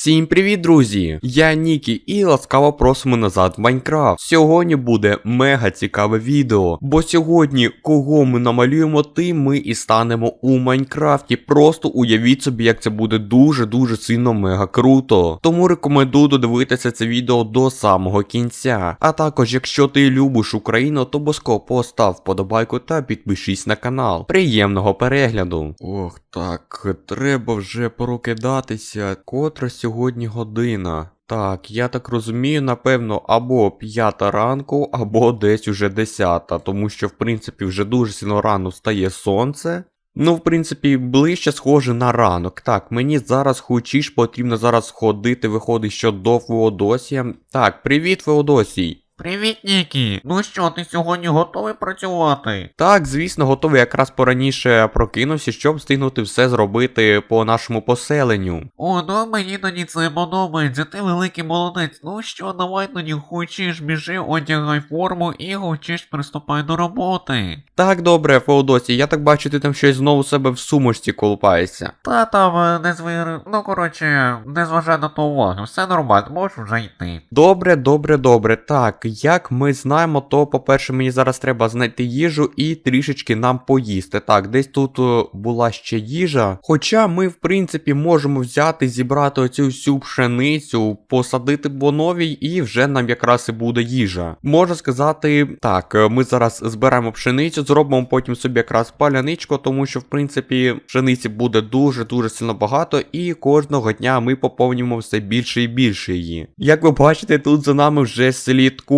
Всім привіт, друзі! Я Нікі і ласкаво просимо назад в Майнкрафт. Сьогодні буде мега цікаве відео, бо сьогодні, кого ми намалюємо, тим ми і станемо у Майнкрафті. Просто уявіть собі, як це буде дуже-дуже сильно мега круто. Тому рекомендую додивитися це відео до самого кінця. А також, якщо ти любиш Україну, то обов'язково постав вподобайку та підпишись на канал. Приємного перегляду. Ох, так, треба вже прокидатися. Котра сьогодні година. Так, я так розумію, напевно, або п'ята ранку, або десь уже десята, тому що, в принципі, вже дуже сильно рано встає сонце. Ну, в принципі, ближче схоже на ранок. Так, мені зараз хочеш потрібно зараз ходити, виходить, що до Феодосія. Так, привіт, Феодосій. Привіт, Нікі! Ну що, ти сьогодні готовий працювати? Так, звісно, готовий якраз пораніше прокинувся, щоб встигнути все зробити по нашому поселенню. О, ну мені тоді це подобається, ти великий молодець. Ну що, давай тоді хочеш, біжи, одягай форму і хочеш приступай до роботи. Так, добре, Феодосій, я так бачу, ти там щось знову себе в сумочці колупаєшся. Та там не звір. Ну коротше, не зважай на то уваги, все нормально, можеш вже йти. Добре, добре, добре. Так, як ми знаємо, то, по-перше, мені зараз треба знайти їжу і трішечки нам поїсти. Так, десь тут е, була ще їжа. Хоча ми, в принципі, можемо взяти, зібрати оцю всю пшеницю, посадити по новій, і вже нам якраз і буде їжа. Можна сказати, так, е, ми зараз збираємо пшеницю, зробимо потім собі якраз паляничку, тому що, в принципі, пшениці буде дуже-дуже сильно багато, і кожного дня ми поповнюємо все більше і більше її. Як ви бачите, тут за нами вже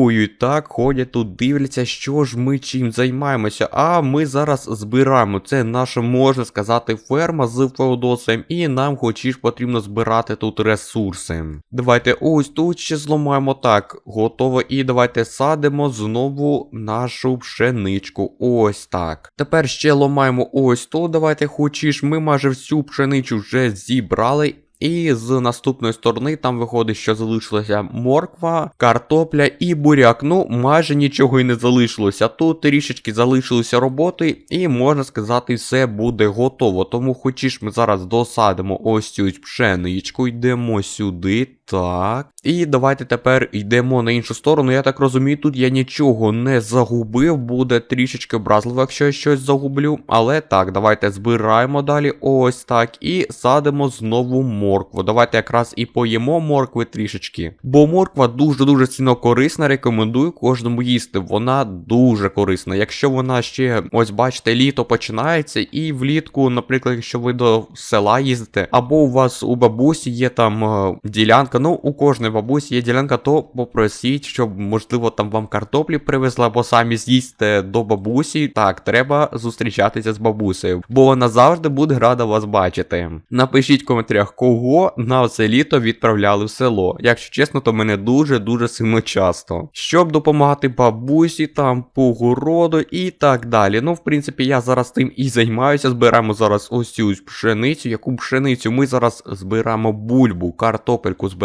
слідкують, так, ходять тут, дивляться, що ж ми чим займаємося. А ми зараз збираємо. Це наша, можна сказати, ферма з Феодосом, і нам хочеш потрібно збирати тут ресурси. Давайте ось тут ще зламаємо так. Готово. І давайте садимо знову нашу пшеничку. Ось так. Тепер ще ламаємо ось тут. Давайте хочеш. Ми майже всю пшеничу вже зібрали. І з наступної сторони там виходить, що залишилася морква, картопля і буряк. Ну, майже нічого і не залишилося. Тут трішечки залишилися роботи, і можна сказати, все буде готово. Тому хочеш ми зараз досадимо ось цю пшеничку, йдемо сюди. Так. І давайте тепер йдемо на іншу сторону. Я так розумію, тут я нічого не загубив, буде трішечки образливо, якщо я щось загублю. Але так, давайте збираємо далі. Ось так. І садимо знову моркву. Давайте якраз і поїмо моркви трішечки. Бо морква дуже-дуже сильно корисна, рекомендую кожному їсти. Вона дуже корисна. Якщо вона ще, ось бачите, літо починається, і влітку, наприклад, якщо ви до села їздите, або у вас у бабусі є там е, ділянка. Ну, у кожної бабусі є ділянка, то попросіть, щоб, можливо, там вам картоплі привезла, або самі з'їсте до бабусі. Так, треба зустрічатися з бабусею, бо вона завжди буде рада вас бачити. Напишіть в коментарях, кого на це літо відправляли в село. Якщо чесно, то мене дуже-дуже сильно часто. Щоб допомагати бабусі, там по городу і так далі. Ну, в принципі, я зараз тим і займаюся. Збираємо зараз ось цю пшеницю. Яку пшеницю? Ми зараз збираємо бульбу, картопельку збираємо,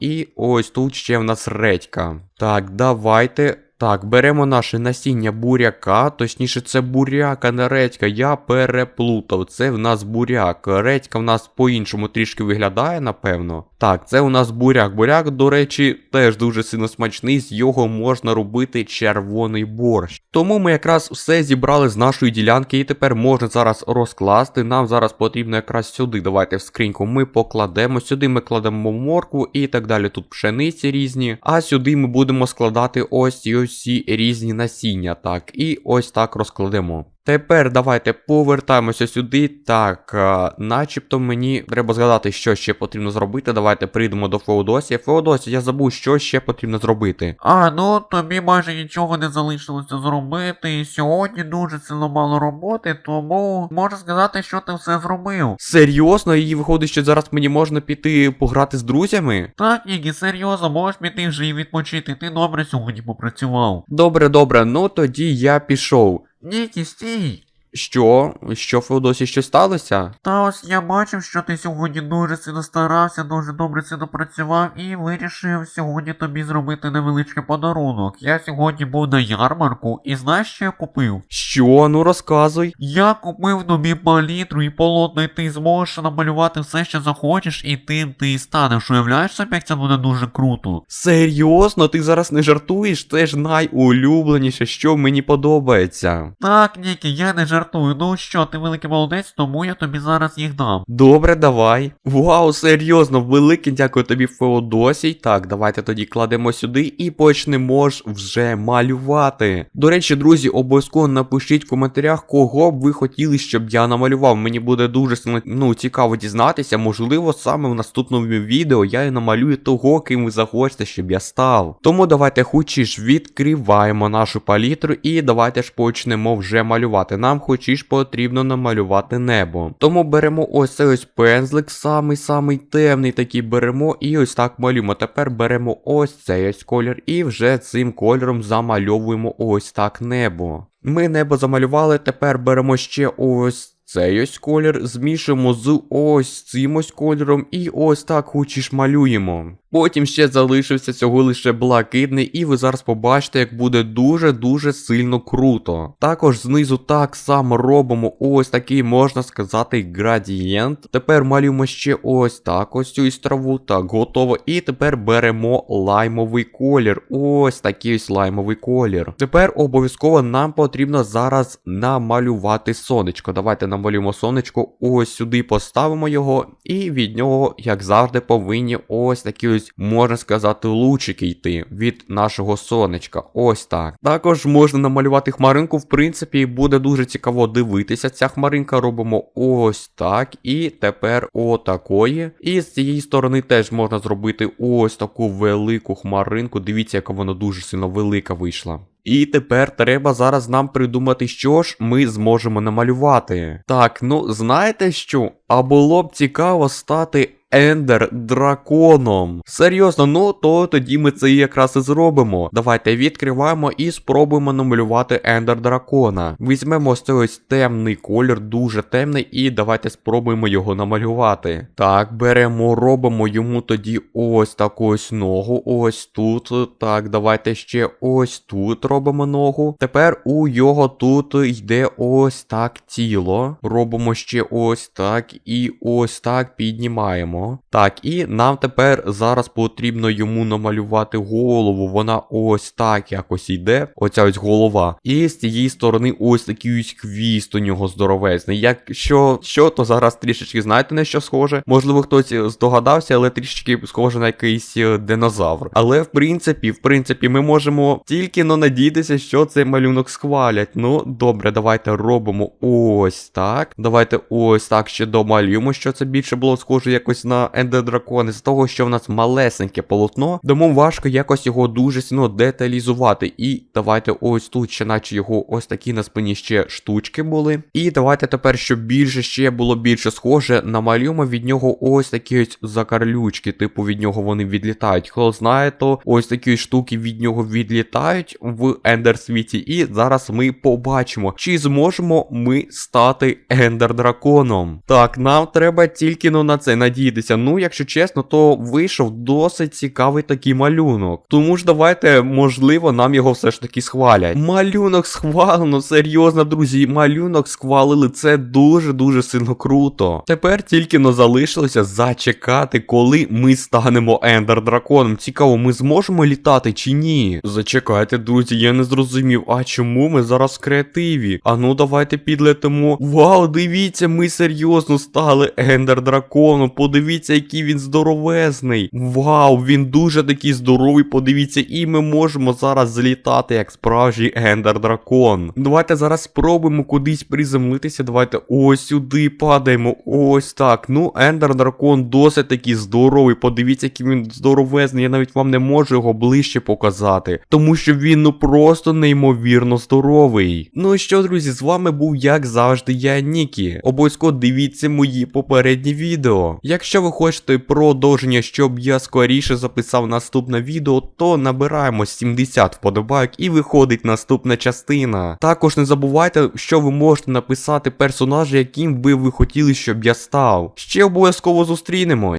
і ось тут ще в нас редька. Так, давайте. Так, беремо наше насіння буряка, точніше, це буряк, а не редька. Я переплутав. Це в нас буряк. Редька в нас по-іншому трішки виглядає, напевно. Так, це у нас буряк. Буряк, до речі, теж дуже сильно смачний, з його можна робити червоний борщ. Тому ми якраз все зібрали з нашої ділянки, і тепер можна зараз розкласти. Нам зараз потрібно якраз сюди. Давайте в скриньку ми покладемо. Сюди ми кладемо моркву і так далі. Тут пшениці різні. А сюди ми будемо складати ось ці ось ці різні насіння. Так, і ось так розкладемо. Тепер давайте повертаємося сюди. Так, а, начебто мені треба згадати, що ще потрібно зробити. Давайте прийдемо до Феодосія. Феодосія, я забув, що ще потрібно зробити. А, ну тобі майже нічого не залишилося зробити. Сьогодні дуже сильно мало роботи, тому можна сказати, що ти все зробив. Серйозно, і виходить, що зараз мені можна піти пограти з друзями? Так, Нікі, серйозно, можеш піти вже і відпочити. Ти добре сьогодні попрацював. Добре, добре, ну тоді я пішов. Нікі, стій! Що? Що, Феодосі, що сталося? Та ось я бачив, що ти сьогодні дуже сильно старався, дуже добре сильно працював і вирішив сьогодні тобі зробити невеличкий подарунок. Я сьогодні був на ярмарку і знаєш, що я купив? Що? Ну розказуй. Я купив тобі палітру і полотно, і ти зможеш намалювати все, що захочеш, і тим ти і станеш. Уявляєш собі, як це буде дуже круто. Серйозно, ти зараз не жартуєш? Це ж найулюбленіше, що мені подобається. Так, Нікі, я не жартую. Ну що, ти великий молодець, тому я тобі зараз їх дам. Добре, давай. Вау, серйозно, велике дякую тобі, Феодосій. Так, давайте тоді кладемо сюди і почнемо ж вже малювати. До речі, друзі, обов'язково напишіть в коментарях, кого б ви хотіли, щоб я намалював. Мені буде дуже ну, цікаво дізнатися. Можливо, саме в наступному відео я і намалюю того, ким ви захочете, щоб я став. Тому давайте хочеш відкриваємо нашу палітру і давайте ж почнемо вже малювати. Нам хочеш потрібно намалювати небо. Тому беремо ось цей ось пензлик, самий самий темний такий беремо і ось так малюємо. Тепер беремо ось цей ось колір і вже цим кольором замальовуємо ось так небо. Ми небо замалювали, тепер беремо ще ось. Цей ось колір змішуємо з ось цим ось кольором і ось так хочеш малюємо. Потім ще залишився цього лише блакитний, і ви зараз побачите, як буде дуже-дуже сильно круто. Також знизу так само робимо ось такий, можна сказати, градієнт. Тепер малюємо ще ось так, ось цю ось траву. Так, готово. І тепер беремо лаймовий колір. Ось такий ось лаймовий колір. Тепер обов'язково нам потрібно зараз намалювати сонечко. Давайте намалюємо сонечко, ось сюди поставимо його, і від нього, як завжди, повинні ось такі ось, можна сказати, лучики йти від нашого сонечка. Ось так. Також можна намалювати хмаринку, в принципі, буде дуже цікаво дивитися. Ця хмаринка робимо ось так. І тепер отакої. І з цієї сторони теж можна зробити ось таку велику хмаринку. Дивіться, яка вона дуже сильно велика вийшла. І тепер треба зараз нам придумати, що ж ми зможемо намалювати. Так, ну знаєте що? А було б цікаво стати Ендер драконом. Серйозно, ну то тоді ми це якраз і зробимо. Давайте відкриваємо і спробуємо намалювати Ендер дракона. Візьмемо ось цей ось темний колір, дуже темний, і давайте спробуємо його намалювати. Так, беремо, робимо йому тоді ось таку ось ногу. Ось тут. Так, давайте ще ось тут робимо ногу. Тепер у його тут йде ось так тіло. Робимо ще ось так і ось так піднімаємо. Так, і нам тепер зараз потрібно йому намалювати голову. Вона ось так якось йде. Оця ось голова. І з цієї сторони ось такий ось хвіст у нього здоровезний. Якщо що, то зараз трішечки знаєте на що схоже. Можливо, хтось здогадався, але трішечки схоже на якийсь е, динозавр. Але в принципі, в принципі, ми можемо тільки но надіятися, що цей малюнок схвалять. Ну, добре, давайте робимо ось так. Давайте ось так ще домалюємо, що це більше було схоже якось на Ендер Дракон. З того, що в нас малесеньке полотно, тому важко якось його дуже сильно деталізувати. І давайте ось тут ще, наче його ось такі на спині ще штучки були. І давайте тепер, щоб більше ще було більше схоже, намалюємо від нього ось такі ось закарлючки. Типу від нього вони відлітають. Хто знає, то ось такі штуки від нього відлітають в Ендер світі. І зараз ми побачимо, чи зможемо ми стати Ендер драконом. Так, нам треба тільки ну, на це надіятися. Ну, якщо чесно, то вийшов досить цікавий такий малюнок. Тому ж давайте, можливо, нам його все ж таки схвалять. Малюнок схвалено, серйозно, друзі. Малюнок схвалили. Це дуже-дуже сильно круто. Тепер тільки но залишилося зачекати, коли ми станемо Ендер драконом. Цікаво, ми зможемо літати чи ні? Зачекайте, друзі, я не зрозумів. А чому ми зараз в креативі? А ну давайте підлетимо. Вау, дивіться, ми серйозно стали Ендер драконом. Подивіться, який він здоровезний. Вау, він дуже такий здоровий. Подивіться, і ми можемо зараз злітати як справжній Ендер дракон. Давайте зараз спробуємо кудись приземлитися. Давайте ось сюди падаємо. Ось так. Ну, Ендер дракон досить такий здоровий. Подивіться, який він здоровезний. Я навіть вам не можу його ближче показати. Тому що він ну просто неймовірно здоровий. Ну і що, друзі, з вами був, як завжди, я Нікі. Обов'язково дивіться мої попередні відео. Якщо Якщо ви хочете продовження, щоб я скоріше записав наступне відео, то набираємо 70 вподобайок і виходить наступна частина. Також не забувайте, що ви можете написати персонажа, яким би ви хотіли, щоб я став. Ще обов'язково зустрінемось.